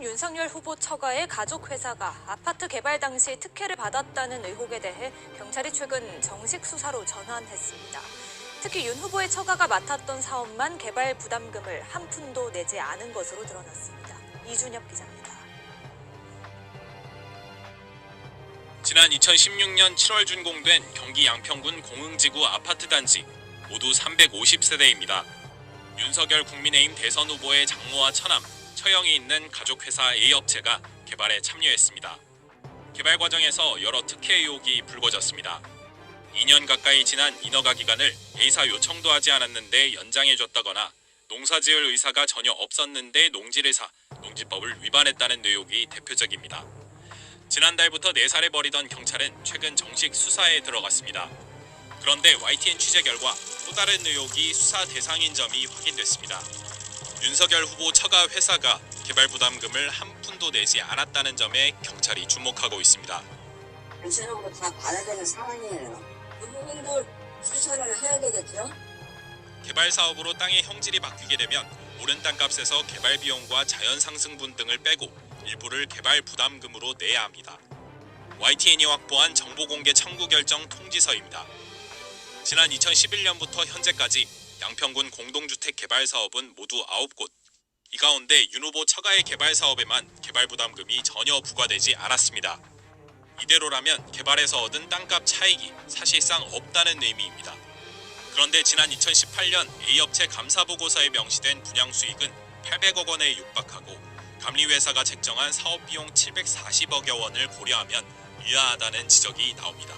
윤석열 후보 처가의 가족 회사가 아파트 개발 당시 특혜를 받았다는 의혹에 대해 경찰이 최근 정식 수사로 전환했습니다. 특히 윤 후보의 처가가 맡았던 사업만 개발 부담금을 한 푼도 내지 않은 것으로 드러났습니다. 이준엽 기자입니다. 지난 2016년 7월 준공된 경기 양평군 공흥지구 아파트 단지 모두 350세대입니다. 윤석열 국민의힘 대선 후보의 장모와 처남, 처형이 있는 가족회사 A업체가 개발에 참여했습니다. 개발 과정에서 여러 특혜 의혹이 불거졌습니다. 2년 가까이 지난 인허가 기간을 A사 요청도 하지 않았는데 연장해줬다거나 농사지을 의사가 전혀 없었는데 농지를 사 농지법을 위반했다는 의혹이 대표적입니다. 지난달부터 내살을 벌이던 경찰은 최근 정식 수사에 들어갔습니다. 그런데 YTN 취재 결과 또 다른 의혹이 수사 대상인 점이 확인됐습니다. 윤석열 후보 처가 회사가 개발 부담금을 한 푼도 내지 않았다는 점에 경찰이 주목하고 있습니다. 전체적으로 다 받아야 되는 상황이에요. 그 부분도 수사를 해야 되겠죠? 개발 사업으로 땅의 형질이 바뀌게 되면 오른 땅값에서 개발 비용과 자연 상승분 등을 빼고 일부를 개발 부담금으로 내야 합니다. YTN이 확보한 정보 공개 청구 결정 통지서입니다. 지난 2011년부터 현재까지 양평군 공동주택 개발 사업은 모두 9곳. 이 가운데 윤 후보 처가의 개발 사업에만 개발 부담금이 전혀 부과되지 않았습니다. 이대로라면 개발에서 얻은 땅값 차익이 사실상 없다는 의미입니다. 그런데 지난 2018년 A업체 감사보고서에 명시된 분양 수익은 800억 원에 육박하고 감리회사가 책정한 사업 비용 740억여 원을 고려하면 유야하다는 지적이 나옵니다.